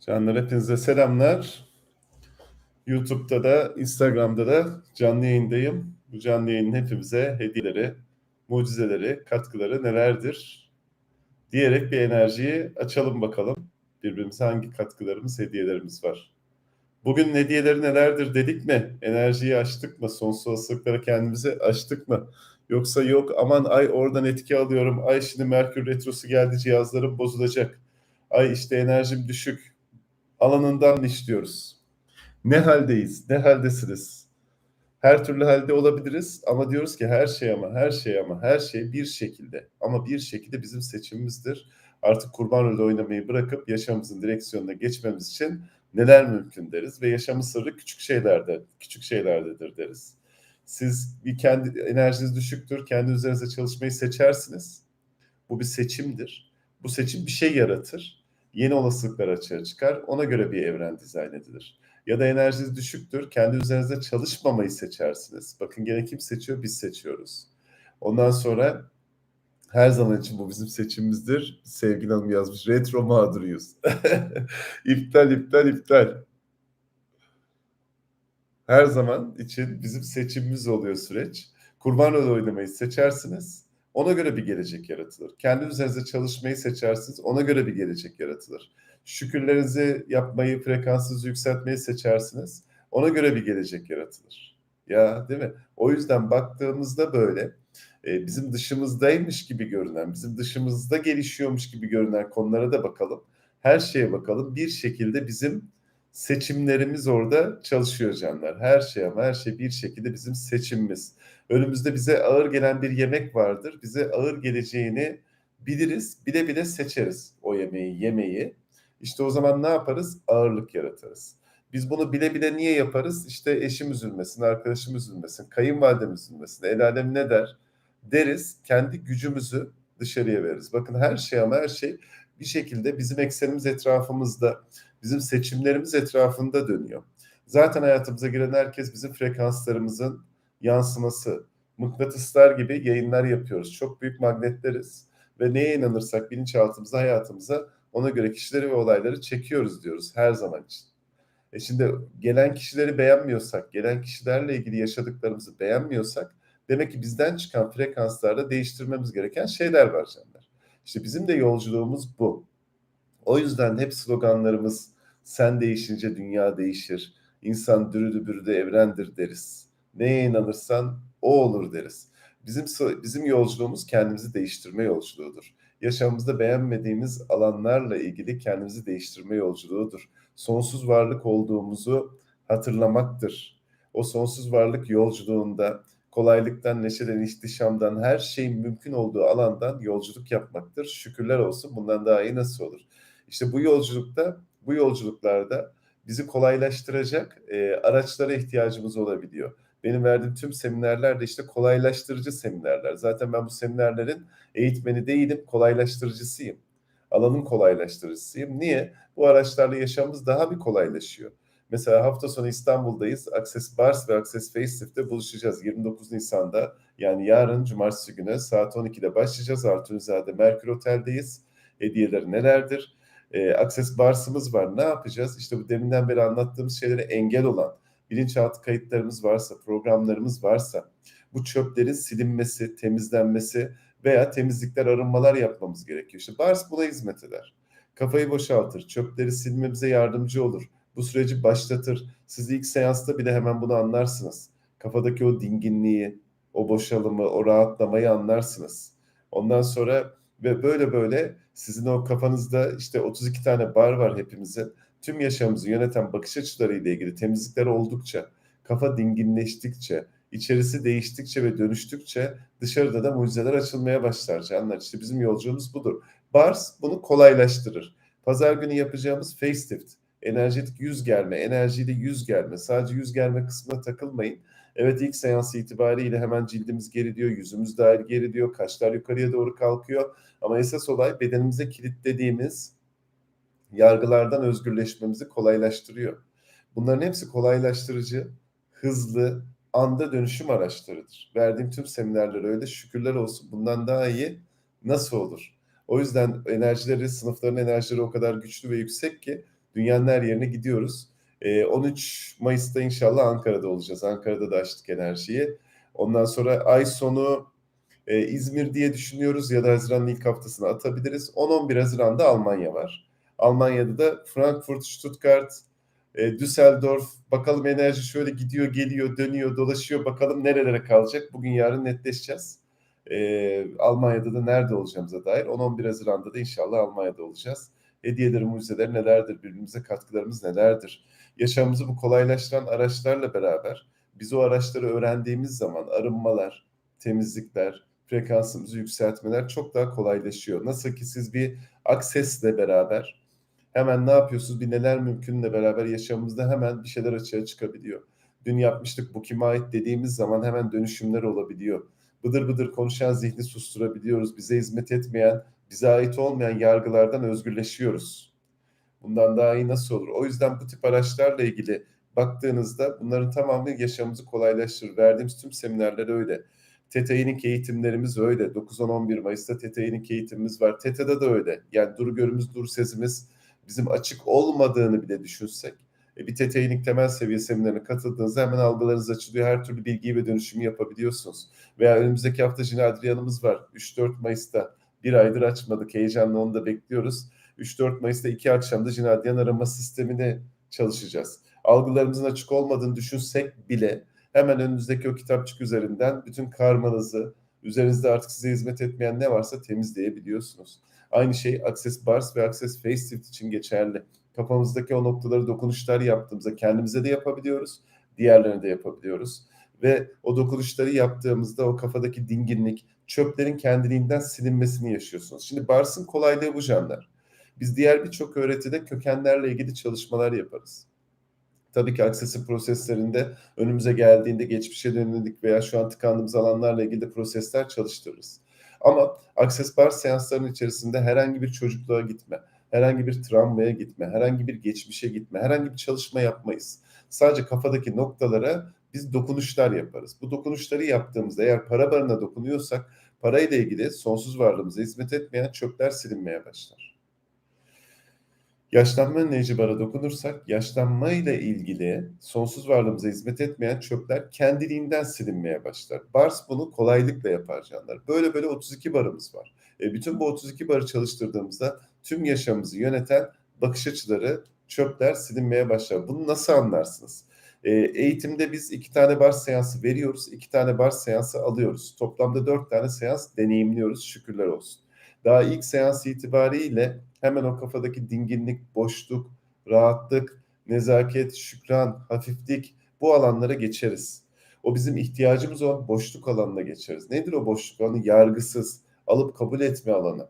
Canlar hepinize selamlar. YouTube'da da Instagram'da da canlı yayındayım. Bu canlı yayının hepimize hediyeleri, mucizeleri, katkıları nelerdir diyerek bir enerjiyi açalım bakalım. Birbirimize hangi katkılarımız, hediyelerimiz var. Bugün hediyeleri nelerdir dedik mi? Enerjiyi açtık mı? Sonsuz olasılıklara kendimizi açtık mı? Yoksa yok aman ay oradan etki alıyorum. Ay şimdi Merkür Retrosu geldi cihazlarım bozulacak. Ay işte enerjim düşük alanından işliyoruz. Ne haldeyiz? Ne haldesiniz? Her türlü halde olabiliriz ama diyoruz ki her şey ama her şey ama her şey bir şekilde ama bir şekilde bizim seçimimizdir. Artık kurban rolü oynamayı bırakıp yaşamımızın direksiyonuna geçmemiz için neler mümkün deriz ve yaşamın sırrı küçük şeylerde, küçük şeylerdedir deriz. Siz bir kendi enerjiniz düşüktür, kendi üzerinize çalışmayı seçersiniz. Bu bir seçimdir. Bu seçim bir şey yaratır yeni olasılıklar açığa çıkar. Ona göre bir evren dizayn edilir. Ya da enerjiniz düşüktür. Kendi üzerinize çalışmamayı seçersiniz. Bakın gene kim seçiyor? Biz seçiyoruz. Ondan sonra her zaman için bu bizim seçimimizdir. Sevgili Hanım yazmış. Retro mağduruyuz. iptal, iptal, iptal. Her zaman için bizim seçimimiz oluyor süreç. Kurban oynamayı seçersiniz. Ona göre bir gelecek yaratılır. Kendi üzerinize çalışmayı seçersiniz. Ona göre bir gelecek yaratılır. Şükürlerinizi yapmayı, frekansınızı yükseltmeyi seçersiniz. Ona göre bir gelecek yaratılır. Ya değil mi? O yüzden baktığımızda böyle e, bizim dışımızdaymış gibi görünen, bizim dışımızda gelişiyormuş gibi görünen konulara da bakalım. Her şeye bakalım. Bir şekilde bizim seçimlerimiz orada çalışıyor canlar. Her şey ama her şey bir şekilde bizim seçimimiz. Önümüzde bize ağır gelen bir yemek vardır. Bize ağır geleceğini biliriz, bile bile seçeriz o yemeği, yemeği. İşte o zaman ne yaparız? Ağırlık yaratırız. Biz bunu bile bile niye yaparız? İşte eşim üzülmesin, arkadaşım üzülmesin, kayınvalidem üzülmesin, el alem ne der? Deriz, kendi gücümüzü dışarıya veririz. Bakın her şey ama her şey bir şekilde bizim eksenimiz etrafımızda, bizim seçimlerimiz etrafında dönüyor. Zaten hayatımıza giren herkes bizim frekanslarımızın yansıması. Mıknatıslar gibi yayınlar yapıyoruz. Çok büyük magnetleriz ve neye inanırsak bilinçaltımıza, hayatımıza ona göre kişileri ve olayları çekiyoruz diyoruz her zaman için. E şimdi gelen kişileri beğenmiyorsak, gelen kişilerle ilgili yaşadıklarımızı beğenmiyorsak demek ki bizden çıkan frekanslarda değiştirmemiz gereken şeyler var canlar. İşte bizim de yolculuğumuz bu. O yüzden hep sloganlarımız sen değişince dünya değişir, insan dürüdü bürüdü evrendir deriz neye inanırsan o olur deriz. Bizim bizim yolculuğumuz kendimizi değiştirme yolculuğudur. Yaşamımızda beğenmediğimiz alanlarla ilgili kendimizi değiştirme yolculuğudur. Sonsuz varlık olduğumuzu hatırlamaktır. O sonsuz varlık yolculuğunda kolaylıktan, neşeden, ihtişamdan, her şeyin mümkün olduğu alandan yolculuk yapmaktır. Şükürler olsun bundan daha iyi nasıl olur? İşte bu yolculukta, bu yolculuklarda bizi kolaylaştıracak e, araçlara ihtiyacımız olabiliyor. Benim verdiğim tüm seminerler de işte kolaylaştırıcı seminerler. Zaten ben bu seminerlerin eğitmeni değilim, kolaylaştırıcısıyım. Alanın kolaylaştırıcısıyım. Niye? Bu araçlarla yaşamımız daha bir kolaylaşıyor. Mesela hafta sonu İstanbul'dayız. Access Bars ve Access Facelif'te buluşacağız. 29 Nisan'da yani yarın cumartesi günü saat 12'de başlayacağız. Artunizade Merkür Otel'deyiz. Hediyeleri nelerdir? E, Access Bars'ımız var. Ne yapacağız? İşte bu deminden beri anlattığımız şeylere engel olan, bilinçaltı kayıtlarımız varsa, programlarımız varsa bu çöplerin silinmesi, temizlenmesi veya temizlikler, arınmalar yapmamız gerekiyor. İşte Bars buna hizmet eder. Kafayı boşaltır, çöpleri silmemize yardımcı olur. Bu süreci başlatır. Siz ilk seansta bile hemen bunu anlarsınız. Kafadaki o dinginliği, o boşalımı, o rahatlamayı anlarsınız. Ondan sonra ve böyle böyle sizin o kafanızda işte 32 tane bar var hepimizin tüm yaşamımızı yöneten bakış açılarıyla ilgili temizlikler oldukça, kafa dinginleştikçe, içerisi değiştikçe ve dönüştükçe dışarıda da mucizeler açılmaya başlar canlar. İşte bizim yolculuğumuz budur. Bars bunu kolaylaştırır. Pazar günü yapacağımız facelift, enerjetik yüz germe, enerjiyle yüz germe. Sadece yüz germe kısmına takılmayın. Evet ilk seans itibariyle hemen cildimiz geriliyor, yüzümüz dair geriliyor, kaşlar yukarıya doğru kalkıyor. Ama esas olay bedenimize kilitlediğimiz yargılardan özgürleşmemizi kolaylaştırıyor. Bunların hepsi kolaylaştırıcı, hızlı, anda dönüşüm araçlarıdır. Verdiğim tüm seminerler öyle şükürler olsun. Bundan daha iyi nasıl olur? O yüzden enerjileri, sınıfların enerjileri o kadar güçlü ve yüksek ki Dünyanın her yerine gidiyoruz. E, 13 Mayıs'ta inşallah Ankara'da olacağız. Ankara'da da açtık enerjiyi. Ondan sonra ay sonu e, İzmir diye düşünüyoruz ya da Haziran'ın ilk haftasına atabiliriz. 10-11 Haziran'da Almanya var. Almanya'da da Frankfurt, Stuttgart, e, Düsseldorf. Bakalım enerji şöyle gidiyor, geliyor, dönüyor, dolaşıyor. Bakalım nerelere kalacak. Bugün yarın netleşeceğiz. E, Almanya'da da nerede olacağımıza dair 10-11 Haziran'da da inşallah Almanya'da olacağız. Hediyeleri, mucizeleri nelerdir? Birbirimize katkılarımız nelerdir? Yaşamımızı bu kolaylaştıran araçlarla beraber biz o araçları öğrendiğimiz zaman arınmalar, temizlikler, frekansımızı yükseltmeler çok daha kolaylaşıyor. Nasıl ki siz bir aksesle beraber hemen ne yapıyorsunuz? Bir neler mümkünle beraber yaşamımızda hemen bir şeyler açığa çıkabiliyor. Dün yapmıştık bu kime ait dediğimiz zaman hemen dönüşümler olabiliyor. Bıdır bıdır konuşan zihni susturabiliyoruz. Bize hizmet etmeyen, bize ait olmayan yargılardan özgürleşiyoruz. Bundan daha iyi nasıl olur? O yüzden bu tip araçlarla ilgili baktığınızda bunların tamamı yaşamımızı kolaylaştırır. Verdiğimiz tüm seminerler öyle. TETA'nın eğitimlerimiz öyle. 9-10-11 Mayıs'ta TETA'nın eğitimimiz var. TETA'da da öyle. Yani dur görümüz, dur sesimiz bizim açık olmadığını bile düşünsek. E, bir TETA'nın temel seviye seminerine katıldığınızda hemen algılarınız açılıyor. Her türlü bilgiyi ve dönüşümü yapabiliyorsunuz. Veya önümüzdeki hafta Cine Adrian'ımız var. 3-4 Mayıs'ta. Bir aydır açmadık. Heyecanla onu da bekliyoruz. 3-4 Mayıs'ta iki akşamda Cine Adrian arama sistemini çalışacağız. Algılarımızın açık olmadığını düşünsek bile hemen önünüzdeki o kitapçık üzerinden bütün karmanızı, üzerinizde artık size hizmet etmeyen ne varsa temizleyebiliyorsunuz. Aynı şey Access Bars ve Access Facelift için geçerli. Kafamızdaki o noktaları dokunuşlar yaptığımızda kendimize de yapabiliyoruz, diğerlerine de yapabiliyoruz. Ve o dokunuşları yaptığımızda o kafadaki dinginlik, çöplerin kendiliğinden silinmesini yaşıyorsunuz. Şimdi Bars'ın kolaylığı bu canlar. Biz diğer birçok öğretide kökenlerle ilgili çalışmalar yaparız. Tabii ki aksesi proseslerinde önümüze geldiğinde geçmişe dönük veya şu an tıkandığımız alanlarla ilgili de prosesler çalıştırırız. Ama akses bar seanslarının içerisinde herhangi bir çocukluğa gitme, herhangi bir travmaya gitme, herhangi bir geçmişe gitme, herhangi bir çalışma yapmayız. Sadece kafadaki noktalara biz dokunuşlar yaparız. Bu dokunuşları yaptığımızda eğer para barına dokunuyorsak parayla ilgili sonsuz varlığımıza hizmet etmeyen çöpler silinmeye başlar. Yaşlanma enerji bara dokunursak yaşlanma ile ilgili sonsuz varlığımıza hizmet etmeyen çöpler kendiliğinden silinmeye başlar. Bars bunu kolaylıkla yapar canlar. Böyle böyle 32 barımız var. E, bütün bu 32 barı çalıştırdığımızda tüm yaşamımızı yöneten bakış açıları çöpler silinmeye başlar. Bunu nasıl anlarsınız? E, eğitimde biz iki tane bar seansı veriyoruz, iki tane bar seansı alıyoruz. Toplamda dört tane seans deneyimliyoruz şükürler olsun. Daha ilk seans itibariyle hemen o kafadaki dinginlik, boşluk, rahatlık, nezaket, şükran, hafiflik bu alanlara geçeriz. O bizim ihtiyacımız olan boşluk alanına geçeriz. Nedir o boşluk alanı? Yargısız, alıp kabul etme alanı,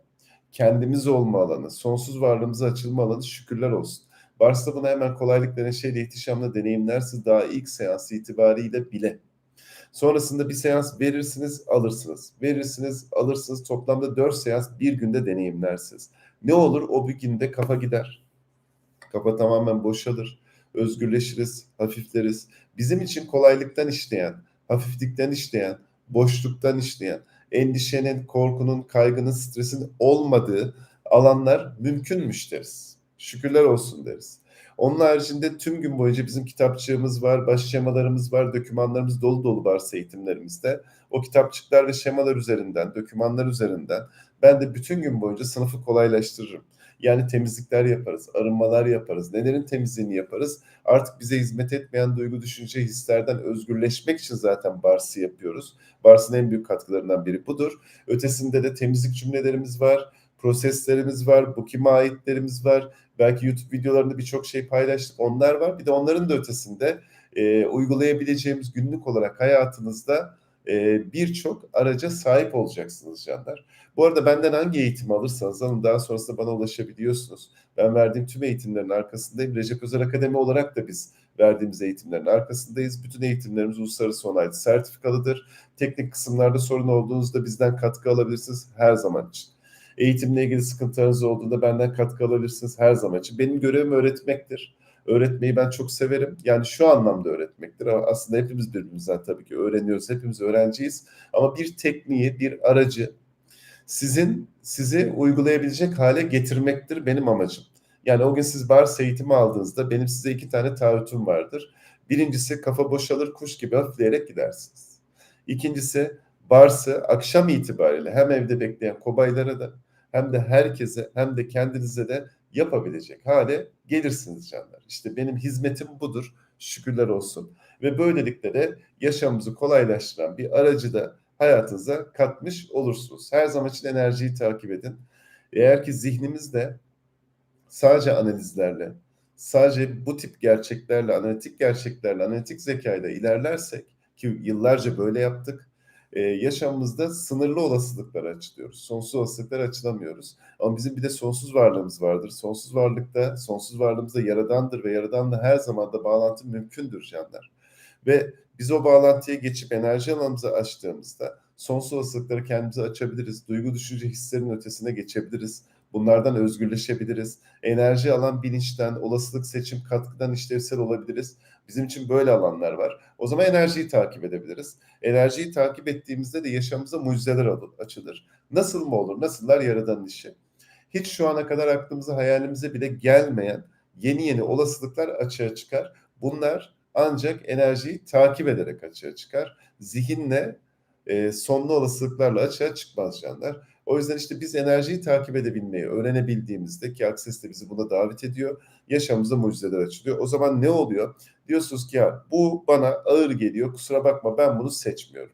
kendimiz olma alanı, sonsuz varlığımıza açılma alanı şükürler olsun. Varsa bunu hemen kolaylıkla neşeyle ihtişamla deneyimlersiniz daha ilk seans itibariyle bile. Sonrasında bir seans verirsiniz, alırsınız. Verirsiniz, alırsınız. Toplamda 4 seans bir günde deneyimlersiniz. Ne olur o bir günde kafa gider. Kafa tamamen boşalır. Özgürleşiriz, hafifleriz. Bizim için kolaylıktan işleyen, hafiflikten işleyen, boşluktan işleyen, endişenin, korkunun, kaygının, stresin olmadığı alanlar mümkünmüş deriz. Şükürler olsun deriz. Onun haricinde tüm gün boyunca bizim kitapçığımız var, baş şemalarımız var, dokümanlarımız dolu dolu varsa eğitimlerimizde. O kitapçıklar ve şemalar üzerinden, dokümanlar üzerinden ben de bütün gün boyunca sınıfı kolaylaştırırım. Yani temizlikler yaparız, arınmalar yaparız, nelerin temizliğini yaparız. Artık bize hizmet etmeyen duygu, düşünce, hislerden özgürleşmek için zaten Bars'ı yapıyoruz. Bars'ın en büyük katkılarından biri budur. Ötesinde de temizlik cümlelerimiz var, proseslerimiz var, bu kime aitlerimiz var. Belki YouTube videolarında birçok şey paylaştık. Onlar var. Bir de onların da ötesinde e, uygulayabileceğimiz günlük olarak hayatınızda e, birçok araca sahip olacaksınız canlar. Bu arada benden hangi eğitim alırsanız alın daha sonrasında bana ulaşabiliyorsunuz. Ben verdiğim tüm eğitimlerin arkasındayım. Recep Özel Akademi olarak da biz verdiğimiz eğitimlerin arkasındayız. Bütün eğitimlerimiz uluslararası onaylı sertifikalıdır. Teknik kısımlarda sorun olduğunuzda bizden katkı alabilirsiniz her zaman için. Eğitimle ilgili sıkıntılarınız olduğunda benden katkı alabilirsiniz her zaman için. Benim görevim öğretmektir. Öğretmeyi ben çok severim. Yani şu anlamda öğretmektir. Aslında hepimiz birbirimizden tabii ki öğreniyoruz. Hepimiz öğrenciyiz. Ama bir tekniği, bir aracı sizin sizi uygulayabilecek hale getirmektir benim amacım. Yani o gün siz bars eğitimi aldığınızda benim size iki tane taahhütüm vardır. Birincisi kafa boşalır kuş gibi hafifleyerek gidersiniz. İkincisi Bars'ı akşam itibariyle hem evde bekleyen kobaylara da hem de herkese hem de kendinize de yapabilecek hale gelirsiniz canlar. İşte benim hizmetim budur. Şükürler olsun. Ve böylelikle de yaşamımızı kolaylaştıran bir aracı da hayatınıza katmış olursunuz. Her zaman için enerjiyi takip edin. Eğer ki zihnimizde sadece analizlerle, sadece bu tip gerçeklerle, analitik gerçeklerle, analitik zekayla ilerlersek ki yıllarca böyle yaptık, e, yaşamımızda sınırlı olasılıklar açılıyoruz. Sonsuz olasılıklar açılamıyoruz. Ama bizim bir de sonsuz varlığımız vardır. Sonsuz varlıkta, sonsuz varlığımızda yaradandır ve yaradanla her zaman da bağlantı mümkündür canlar. Ve biz o bağlantıya geçip enerji alanımızı açtığımızda sonsuz olasılıkları kendimize açabiliriz. Duygu, düşünce, hislerin ötesine geçebiliriz. Bunlardan özgürleşebiliriz. Enerji alan bilinçten, olasılık seçim katkıdan işlevsel olabiliriz. Bizim için böyle alanlar var. O zaman enerjiyi takip edebiliriz. Enerjiyi takip ettiğimizde de yaşamımıza mucizeler açılır. Nasıl mı olur? Nasıllar yaradan işi? Hiç şu ana kadar aklımıza, hayalimize bile gelmeyen yeni yeni olasılıklar açığa çıkar. Bunlar ancak enerjiyi takip ederek açığa çıkar. Zihinle e, sonlu olasılıklarla açığa çıkmaz canlar. O yüzden işte biz enerjiyi takip edebilmeyi öğrenebildiğimizde ki Akses de bizi buna davet ediyor. Yaşamımızda mucizeler açılıyor. O zaman ne oluyor? Diyorsunuz ki ya bu bana ağır geliyor kusura bakma ben bunu seçmiyorum.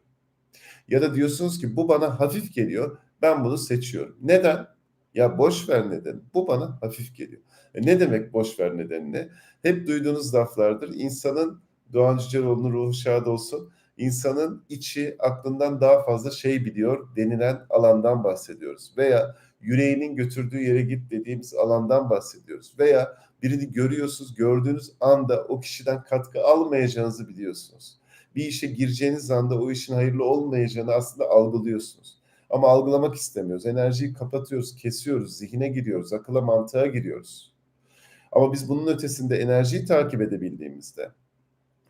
Ya da diyorsunuz ki bu bana hafif geliyor ben bunu seçiyorum. Neden? Ya boş ver neden. Bu bana hafif geliyor. E ne demek boş ver nedenini? Hep duyduğunuz laflardır. İnsanın Doğan Cüceloğlu'nun ruhu şad olsun insanın içi aklından daha fazla şey biliyor denilen alandan bahsediyoruz. Veya yüreğinin götürdüğü yere git dediğimiz alandan bahsediyoruz. Veya birini görüyorsunuz, gördüğünüz anda o kişiden katkı almayacağınızı biliyorsunuz. Bir işe gireceğiniz anda o işin hayırlı olmayacağını aslında algılıyorsunuz. Ama algılamak istemiyoruz. Enerjiyi kapatıyoruz, kesiyoruz, zihine giriyoruz, akıla mantığa giriyoruz. Ama biz bunun ötesinde enerjiyi takip edebildiğimizde,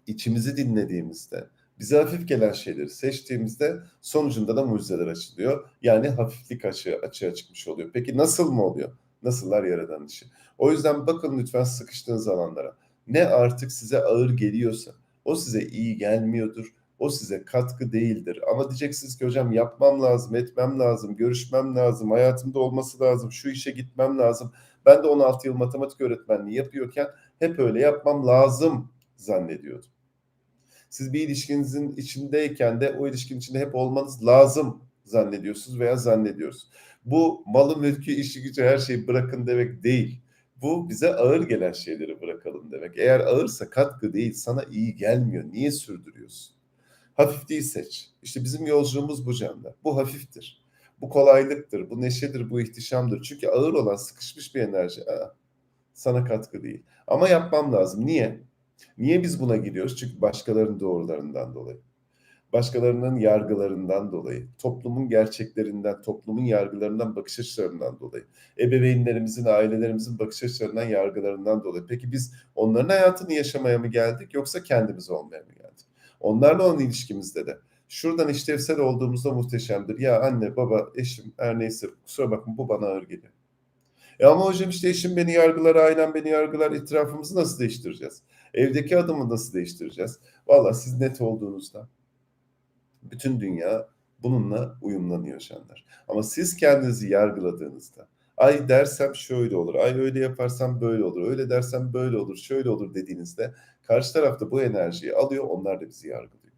içimizi dinlediğimizde, bize hafif gelen şeyleri seçtiğimizde sonucunda da mucizeler açılıyor. Yani hafiflik açığa, açığa çıkmış oluyor. Peki nasıl mı oluyor? Nasıllar yaradan işi? O yüzden bakın lütfen sıkıştığınız alanlara. Ne artık size ağır geliyorsa o size iyi gelmiyordur. O size katkı değildir. Ama diyeceksiniz ki hocam yapmam lazım, etmem lazım, görüşmem lazım, hayatımda olması lazım, şu işe gitmem lazım. Ben de 16 yıl matematik öğretmenliği yapıyorken hep öyle yapmam lazım zannediyordum. Siz bir ilişkinizin içindeyken de o ilişkinin içinde hep olmanız lazım zannediyorsunuz veya zannediyoruz. Bu malı, mülkü, işi gücü her şeyi bırakın demek değil. Bu bize ağır gelen şeyleri bırakalım demek. Eğer ağırsa katkı değil, sana iyi gelmiyor. Niye sürdürüyorsun? Hafif değil seç. İşte bizim yolculuğumuz bu canlı. Bu hafiftir. Bu kolaylıktır, bu neşedir, bu ihtişamdır. Çünkü ağır olan sıkışmış bir enerji. Aa, sana katkı değil. Ama yapmam lazım. Niye? Niye biz buna gidiyoruz? Çünkü başkalarının doğrularından dolayı. Başkalarının yargılarından dolayı, toplumun gerçeklerinden, toplumun yargılarından, bakış açılarından dolayı, ebeveynlerimizin, ailelerimizin bakış açılarından, yargılarından dolayı. Peki biz onların hayatını yaşamaya mı geldik yoksa kendimiz olmaya mı geldik? Onlarla olan ilişkimizde de şuradan işlevsel olduğumuzda muhteşemdir. Ya anne, baba, eşim her neyse kusura bakma bu bana ağır geliyor. E ama hocam işte eşim beni yargılar, ailem beni yargılar, etrafımızı nasıl değiştireceğiz? Evdeki adımı nasıl değiştireceğiz? Valla siz net olduğunuzda bütün dünya bununla uyumlanıyor şanlar. Ama siz kendinizi yargıladığınızda ay dersem şöyle olur, ay öyle yaparsam böyle olur, öyle dersem böyle olur, şöyle olur dediğinizde karşı tarafta bu enerjiyi alıyor, onlar da bizi yargılıyor.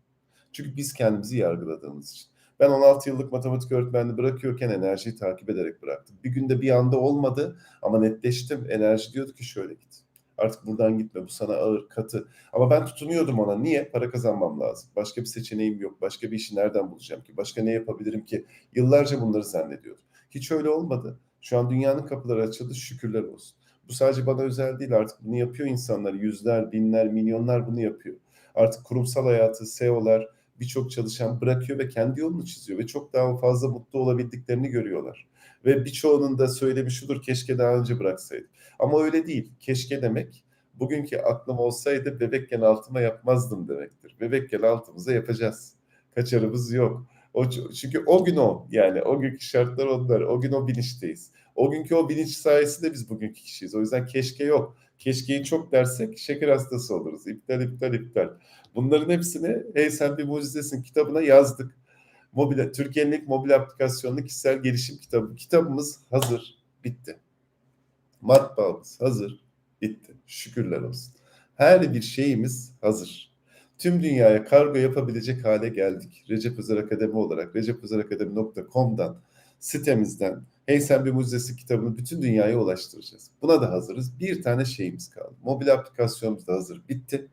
Çünkü biz kendimizi yargıladığımız için. Ben 16 yıllık matematik öğretmenliği bırakıyorken enerjiyi takip ederek bıraktım. Bir günde bir anda olmadı ama netleştim. Enerji diyordu ki şöyle git. Artık buradan gitme bu sana ağır katı. Ama ben tutunuyordum ona. Niye? Para kazanmam lazım. Başka bir seçeneğim yok. Başka bir işi nereden bulacağım ki? Başka ne yapabilirim ki? Yıllarca bunları zannediyordum. Hiç öyle olmadı. Şu an dünyanın kapıları açıldı şükürler olsun. Bu sadece bana özel değil artık bunu yapıyor insanlar. Yüzler, binler, milyonlar bunu yapıyor. Artık kurumsal hayatı, SEO'lar, birçok çalışan bırakıyor ve kendi yolunu çiziyor ve çok daha fazla mutlu olabildiklerini görüyorlar. Ve birçoğunun da söylemi şudur keşke daha önce bıraksaydım. Ama öyle değil. Keşke demek bugünkü aklım olsaydı bebekken altıma yapmazdım demektir. Bebekken altımıza yapacağız. Kaçarımız yok. O, çünkü o gün o yani o günkü şartlar onlar. O gün o bilinçteyiz. O günkü o bilinç sayesinde biz bugünkü kişiyiz. O yüzden keşke yok. Keşkeyi çok dersek şeker hastası oluruz. İptal, iptal, iptal. Bunların hepsini Hey Sen Bir Mucizesin kitabına yazdık. Mobil, Türkiye'nin ilk mobil aplikasyonlu kişisel gelişim kitabı. Kitabımız hazır, bitti. Matbaamız hazır, bitti. Şükürler olsun. Her bir şeyimiz hazır. Tüm dünyaya kargo yapabilecek hale geldik. Recep Özer Akademi olarak recepözerakademi.com'dan sitemizden Hey Sen Bir Mucizesi kitabını bütün dünyaya ulaştıracağız. Buna da hazırız. Bir tane şeyimiz kaldı. Mobil aplikasyonumuz da hazır. Bitti.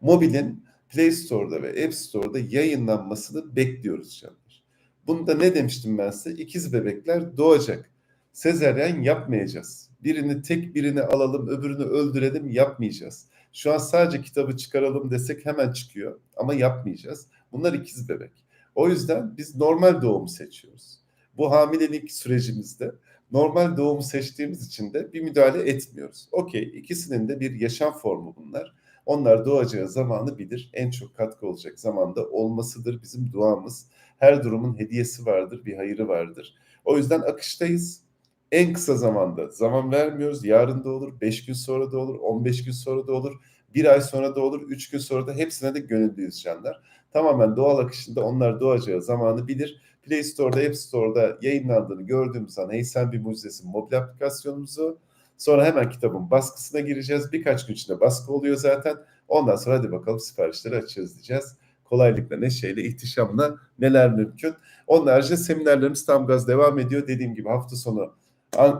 Mobilin Play Store'da ve App Store'da yayınlanmasını bekliyoruz canlar. Bunda ne demiştim ben size? İkiz bebekler doğacak. Sezeryen yapmayacağız. Birini tek birini alalım, öbürünü öldürelim yapmayacağız. Şu an sadece kitabı çıkaralım desek hemen çıkıyor ama yapmayacağız. Bunlar ikiz bebek. O yüzden biz normal doğumu seçiyoruz. Bu hamilelik sürecimizde normal doğumu seçtiğimiz için de bir müdahale etmiyoruz. Okey ikisinin de bir yaşam formu bunlar. Onlar doğacağı zamanı bilir. En çok katkı olacak zamanda olmasıdır bizim duamız. Her durumun hediyesi vardır, bir hayırı vardır. O yüzden akıştayız. En kısa zamanda zaman vermiyoruz. Yarın da olur, 5 gün sonra da olur, 15 gün sonra da olur, bir ay sonra da olur, 3 gün sonra da hepsine de gönüllüyüz canlar. Tamamen doğal akışında onlar doğacağı zamanı bilir. Play Store'da, App Store'da yayınlandığını gördüğümüz an Hey Sen Bir Mucizesin mobil aplikasyonumuzu Sonra hemen kitabın baskısına gireceğiz. Birkaç gün içinde baskı oluyor zaten. Ondan sonra hadi bakalım siparişleri açacağız diyeceğiz. Kolaylıkla, neşeyle, ihtişamla neler mümkün. Onun haricinde seminerlerimiz tam gaz devam ediyor. Dediğim gibi hafta sonu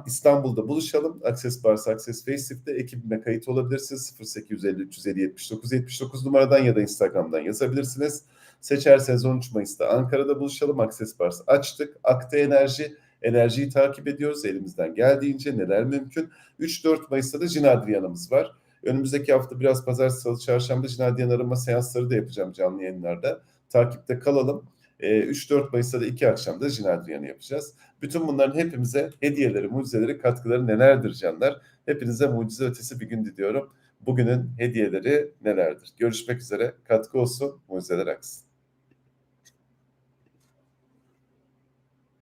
İstanbul'da buluşalım. Access Bars, Access Facelif'te ekibime kayıt olabilirsiniz. 0850 350 79 79 numaradan ya da Instagram'dan yazabilirsiniz. Seçerseniz 13 Mayıs'ta Ankara'da buluşalım. Access Bars açtık. Akte Enerji enerjiyi takip ediyoruz elimizden geldiğince neler mümkün. 3-4 Mayıs'ta da Jinadriyan'ımız var. Önümüzdeki hafta biraz pazartesi, salı, çarşamba Jinadriyan arama seansları da yapacağım canlı yayınlarda. Takipte kalalım. 3-4 Mayıs'ta da iki akşamda Jinadriyan'ı yapacağız. Bütün bunların hepimize hediyeleri, mucizeleri, katkıları nelerdir canlar? Hepinize mucize ötesi bir gün diliyorum. Bugünün hediyeleri nelerdir? Görüşmek üzere. Katkı olsun, mucizeler aksın.